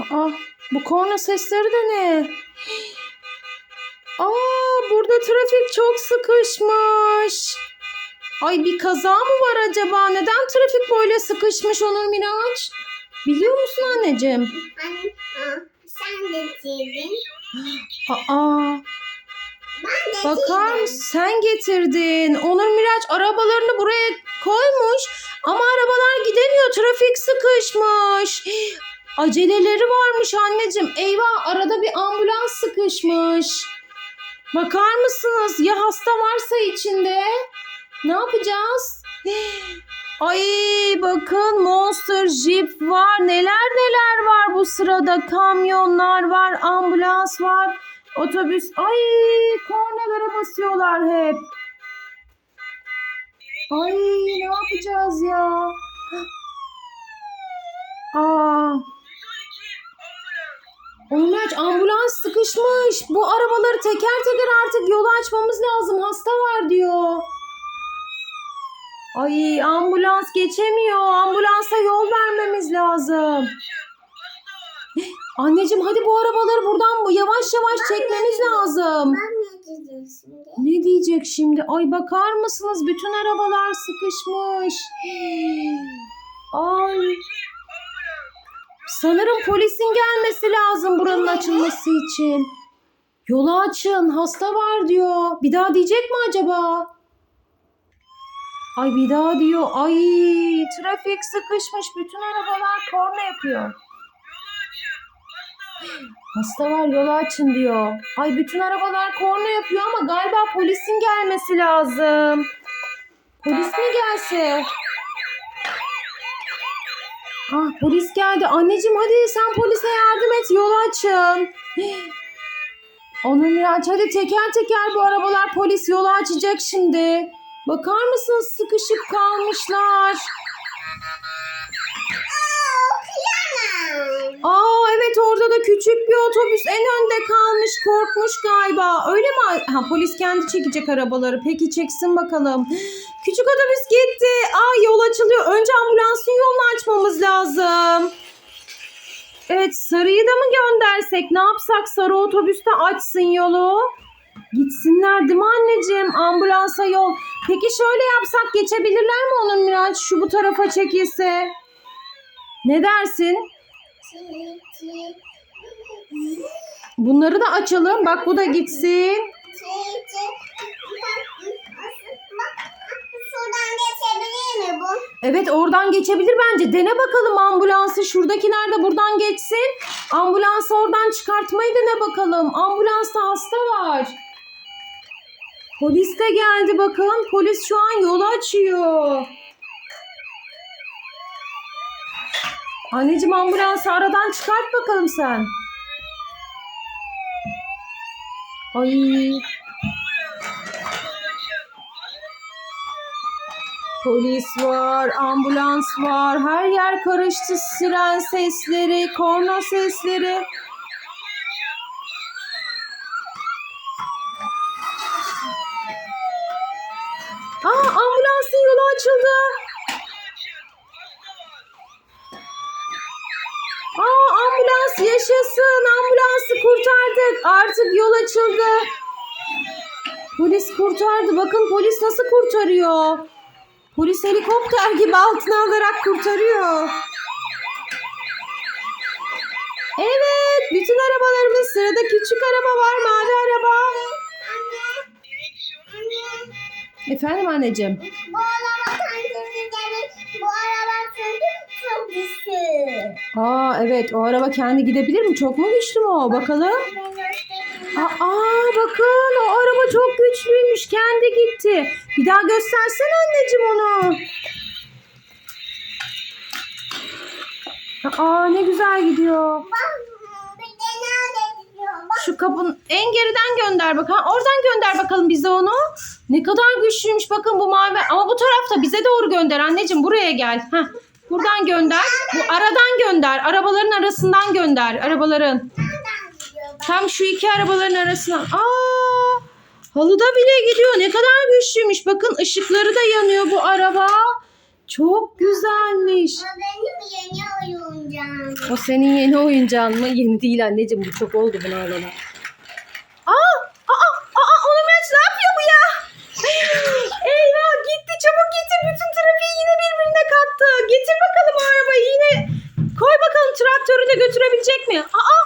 Aa, bu korna sesleri de ne? Aa, burada trafik çok sıkışmış. Ay bir kaza mı var acaba? Neden trafik böyle sıkışmış Onur Miraç? Biliyor musun anneciğim? Anne, sen getirdin. Aa, bakar mısın? Sen getirdin. Onur Miraç arabalarını buraya koymuş. Ama arabalar gidemiyor. Trafik sıkışmış. Aceleleri varmış anneciğim. Eyvah arada bir ambulans sıkışmış. Bakar mısınız? Ya hasta varsa içinde? Ne yapacağız? Ay bakın Monster Jeep var. Neler neler var bu sırada. Kamyonlar var, ambulans var, otobüs. Ay kornalara basıyorlar hep. Ay ne yapacağız ya? Aa. Onlar ambulans sıkışmış. Bu arabaları teker teker artık yolu açmamız lazım. Hasta var diyor. Ay ambulans geçemiyor. Ambulansa yol vermemiz lazım. Anneciğim hadi bu arabaları buradan bu yavaş yavaş çekmemiz lazım. Ne diyecek şimdi? Ay bakar mısınız? Bütün arabalar sıkışmış. Ay. Sanırım polisin gelmesi lazım buranın açılması için. Yolu açın. Hasta var diyor. Bir daha diyecek mi acaba? Ay bir daha diyor. Ay trafik sıkışmış. Bütün arabalar korna yapıyor. Hasta var yolu açın diyor. Ay bütün arabalar korna yapıyor ama galiba polisin gelmesi lazım. Polis mi gelse? Ah polis geldi. Anneciğim hadi sen polise yardım et yolu açın. Onur Miraç hadi teker teker bu arabalar polis yolu açacak şimdi. Bakar mısınız sıkışıp kalmışlar. Aa, evet orada da küçük bir otobüs en önde kalmış korkmuş galiba. Öyle mi? Ha polis kendi çekecek arabaları. Peki çeksin bakalım. Küçük otobüs gitti. Aa yol açılıyor. Önce ambulansın yolunu açmamız lazım. Evet sarıyı da mı göndersek? Ne yapsak sarı otobüs de açsın yolu. Gitsinler değil mi anneciğim? Ambulansa yol. Peki şöyle yapsak geçebilirler mi onun Miraç? Şu bu tarafa çekilse. Ne dersin? Bunları da açalım. Bak bu da gitsin. Evet oradan geçebilir bence. Dene bakalım ambulansı. Şuradakiler de buradan geçsin. Ambulansı oradan çıkartmayı dene bakalım. Ambulansta hasta var. Polis de geldi bakın. Polis şu an yolu açıyor. Anneciğim ambulansı aradan çıkart bakalım sen. Ay. Polis var, ambulans var. Her yer karıştı. Siren sesleri, korna sesleri. Aa, ambulansın yolu açıldı. Aa, ambulans yaşasın. Ambulansı kurtardık. Artık yol açıldı. Polis kurtardı. Bakın polis nasıl kurtarıyor. Polis helikopter gibi altına alarak kurtarıyor. Evet, bütün arabalarımız sırada küçük araba var, mavi araba. Efendim anneciğim. Aa evet, o araba kendi gidebilir mi? Çok mu güçlü mü o? Bakalım. Göstereyim. Aa bakın o araba çok güçlüymüş. Kendi gitti. Bir daha göstersene anneciğim onu. Aa ne güzel gidiyor. Şu kapın en geriden gönder bakalım. Oradan gönder bakalım bize onu. Ne kadar güçlüymüş bakın bu mavi. Ama bu tarafta bize doğru gönder anneciğim. Buraya gel. Heh. Buradan gönder. Bu aradan gönder. Arabaların arasından gönder. Arabaların. Tam şu iki arabaların arasına. Aa! Halıda bile gidiyor. Ne kadar güçlüymüş. Bakın ışıkları da yanıyor bu araba. Çok güzelmiş. o benim yeni oyuncağım. O senin yeni oyuncağın mı? Yeni değil anneciğim. Bu çok oldu bunu alana. Aa! Aa! Aa! Miraç ne yapıyor bu ya? Eyvah gitti. Çabuk getir. Bütün Getir bakalım o arabayı yine. Koy bakalım traktörü de götürebilecek mi? Aa!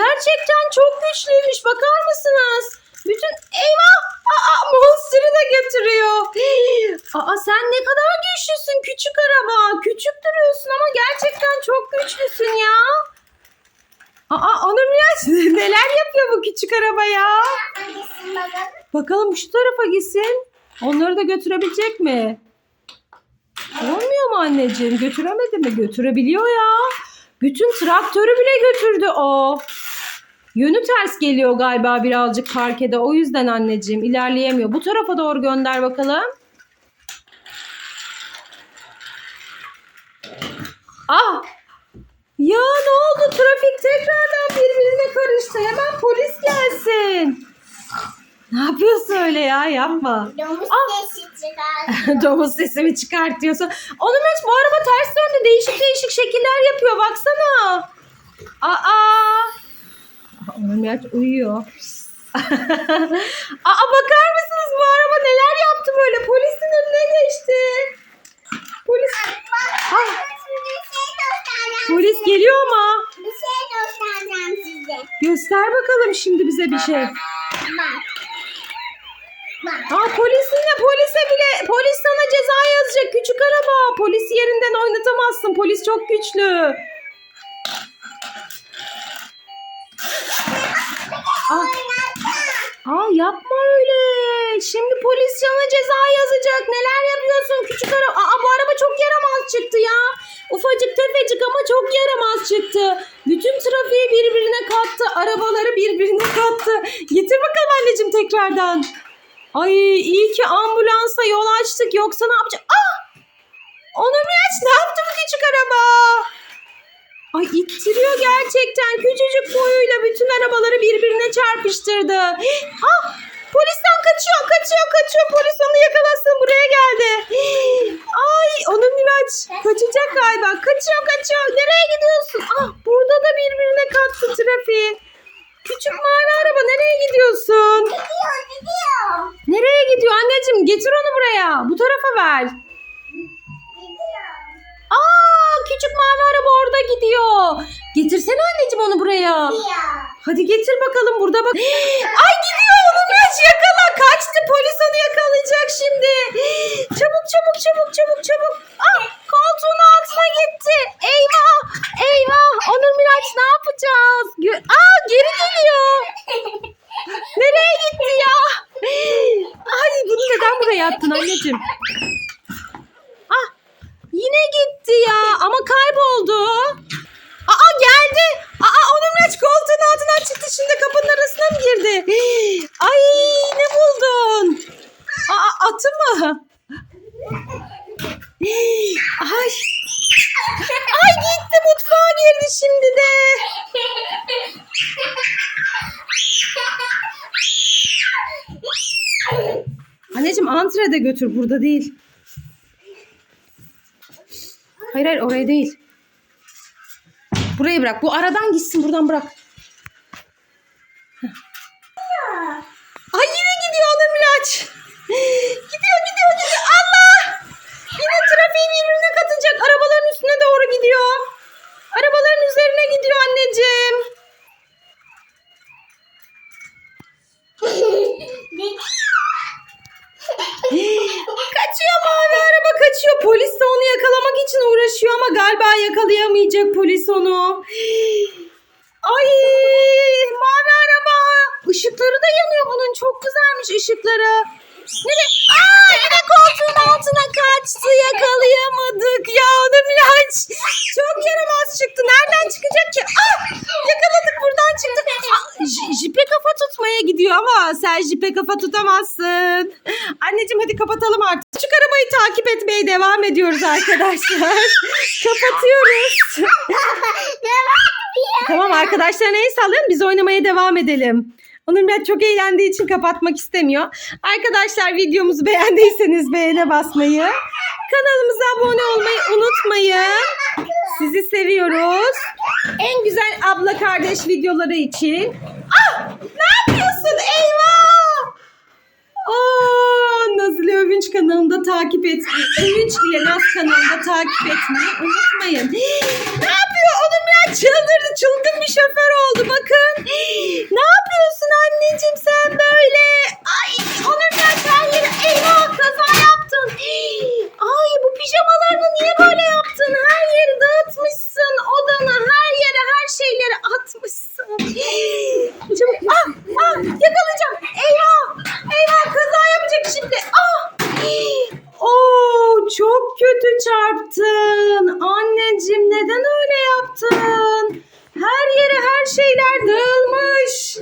Gerçekten çok güçlüymüş. Bakar mısınız? Bütün eyvah! Aa! Monster'ı da götürüyor. Aa sen ne kadar güçlüsün küçük araba. Küçük duruyorsun ama gerçekten çok güçlüsün ya. Aa Onur Miraç neler yapıyor bu küçük araba ya? Hangisini bakalım? Bakalım şu tarafa gitsin. Onları da götürebilecek mi? Olmuyor mu anneciğim? Götüremedi mi? Götürebiliyor ya. Bütün traktörü bile götürdü o. Yönü ters geliyor galiba birazcık parkede. O yüzden anneciğim ilerleyemiyor. Bu tarafa doğru gönder bakalım. Ah! Ya ne oldu? Trafik tekrardan birbirine karıştı. Hemen polis gelsin. Ne yapıyorsun öyle ya? Yapma. Domuz sesi çıkar. Domuz sesimi çıkartıyorsun. Onun için bu araba ters döndü. Değişik değişik şekiller yapıyor. Baksana. Aa. Onun Miraç uyuyor. Aa bakar mısınız bu araba neler yaptı böyle? Polisin önüne geçti. Polis. Bir şey Polis geliyor ama. Bir şey göstereceğim size. Göster bakalım şimdi bize bir şey. Bak. Aa polisinle polise bile polis sana ceza yazacak küçük araba. Polisi yerinden oynatamazsın. Polis çok güçlü. Aa, aa yapma öyle. Şimdi polis sana ceza yazacak. Neler yapıyorsun küçük araba? Aa bu araba çok yaramaz çıktı ya. Ufacık tefecik ama çok yaramaz çıktı. Bütün trafiği birbirine kattı. Arabaları birbirine kattı. Getir bakalım anneciğim tekrardan. Ay iyi ki ambulansa yol açtık yoksa ne yapacak? Ah! Onur Miraç ne yaptı bu küçük araba? Ay ittiriyor gerçekten. Küçücük boyuyla bütün arabaları birbirine çarpıştırdı. Ah! Polisten kaçıyor, kaçıyor, kaçıyor. Polis onu yakalasın buraya geldi. Ay Onur Miraç kaçacak galiba. Kaçıyor, kaçıyor. Nereye gidiyorsun? Ah burada da birbirine kattı trafiği. Küçük mavi araba nereye gidiyorsun? Gidiyor gidiyor. Nereye gidiyor anneciğim? Getir onu buraya. Gidiyor. Aa, küçük mavi araba orada gidiyor. Getirsene anneciğim onu buraya. Hadi getir bakalım burada bak. Ay gidiyor onu biraz yakala. Kaçtı polis onu yakalayacak şimdi. Çabuk çabuk çabuk çabuk çabuk. Ah koltuğun altına gitti. Eyvah eyvah. Onur Miraç ne yapacağız? Aa geri geliyor. Nereye gitti ya? Ay bunu neden buraya attın anneciğim? Ah yine gitti ya ama kayboldu. Aa geldi. Aa Onur Miraç koltuğun altından çıktı şimdi kapının arasına mı girdi? Ay ne buldun? Aa atı mı? Ay. Ay gitti mutfağa girdi şimdi de. Anneciğim antrede götür burada değil. Hayır hayır oraya değil. Burayı bırak. Bu aradan gitsin buradan bırak. Ay yine gidiyor Onur Miraç. Gidiyor gidiyor gidiyor. Allah! Yine trafiği birbirine katacak. Arabaların üstüne doğru gidiyor. Arabaların üzerine gidiyor anneciğim. Kaçıyor mavi araba kaçıyor. Polis de onu yakalamak için uğraşıyor ama galiba yakalayamayacak polis onu. Ay mavi araba. Işıkları da yanıyor bunun. Çok güzelmiş ışıkları. Nereye? Aa yine koltuğun altına kaçtı. Yakalayamadık. Ya onu Miraç. Çok yaramaz çıktı. Nereden çıkacak ki? Ah yakaladık buradan çıktı. J- jipe kafa tutmaya gidiyor ama sen jipe kafa tutamazsın. Anneciğim hadi kapatalım artık. Küçük arabayı takip etmeye devam ediyoruz arkadaşlar. Kapatıyoruz. tamam arkadaşlar neyi sallayalım biz oynamaya devam edelim. Onur Miraç çok eğlendiği için kapatmak istemiyor. Arkadaşlar videomuzu beğendiyseniz beğene basmayı, kanalımıza abone olmayı unutmayın. Sizi seviyoruz. En güzel abla kardeş videoları için. Ah! Ne yapıyorsun? Eyvah! Aa, Nazile Övünç kanalında takip etmeyi, Övünç ile Naz kanalında takip etmeyi unutmayın. Ne yapıyor? Onun biraz çıldırdı. Çılgın bir şoför oldu bakın. Ne yapıyorsun anneciğim sen böyle? Ay biraz her yeri eyvah kaza yaptın. Ay bu pijamalarını niye böyle yaptın? Her yeri dağıtmışsın. Odanı her yere her şeyleri atmışsın. Çabuk. Ah, ah yakalayacağım. Eyvah. Eyvah kaza yapacak şimdi. Ah. Oo, çok kötü çarptın. Anneciğim neden öyle yaptın? Her yere her şeyler dağılmış.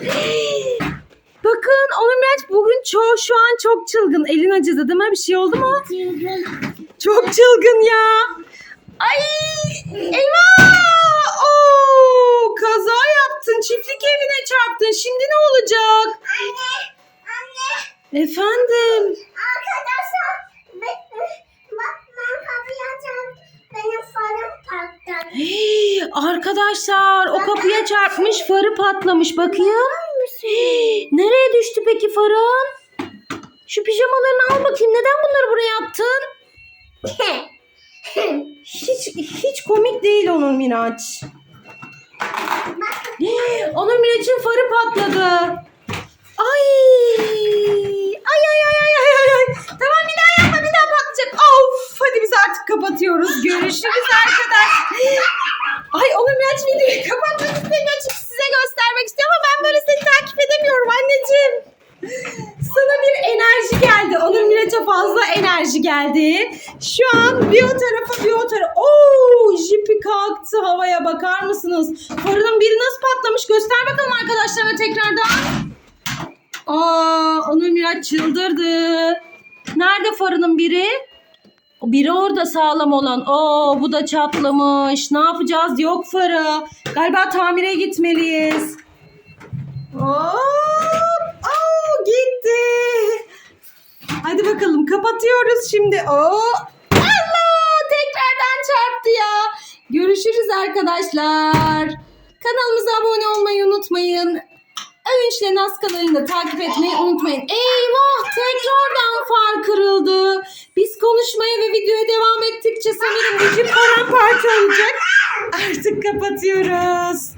Bakın onun Miraç bugün çoğu şu an çok çılgın. Elin acıdı değil mi? Bir şey oldu mu? Çılgın. Çok çılgın ya. Ay eyvah! Oo, kaza yaptın. Çiftlik evine çarptın. Şimdi ne olacak? Anne. Anne. Efendim. Arkadaşlar. Ben, bak ben kapıyı açacağım. Benim farım patladı. Hey, arkadaşlar o kapıya çarpmış farı patlamış bakayım. Nereye düştü peki farın? Şu pijamalarını al bakayım. Neden bunları buraya attın? Hiç hiç komik değil onun Miraç. Onun Miraç'ın farı patladı. Ay! Ay ay ay ay ay ay. Tamam bir daha yapma bir daha patlayacak. Of! Hadi biz artık kapatıyoruz. Görüşürüz arkadaş. Ay Onur Miraç videoyu kapatmak istemiyor çünkü size göstermek istiyor ama ben böyle seni takip edemiyorum anneciğim. Sana bir enerji geldi. Onur Miraç'a fazla enerji geldi. Şu an bir o tarafa bir o tarafa. Oo, jipi kalktı havaya bakar mısınız? Farının biri nasıl patlamış? Göster bakalım arkadaşlarına tekrardan. Aa, Onur Miraç çıldırdı. Nerede farının biri? Biri orada sağlam olan. Oo, bu da çatlamış. Ne yapacağız? Yok farı. Galiba tamire gitmeliyiz. Hop! Oo, gitti. Hadi bakalım kapatıyoruz şimdi. Oo! Allah! Tekrardan çarptı ya. Görüşürüz arkadaşlar. Kanalımıza abone olmayı unutmayın. Övünçle Naz kanalını da takip etmeyi unutmayın. Eyvah! Tekrardan far kırıldı. Biz konuşmaya ve videoya devam ettikçe sanırım gücüm paramparça olacak. Artık kapatıyoruz.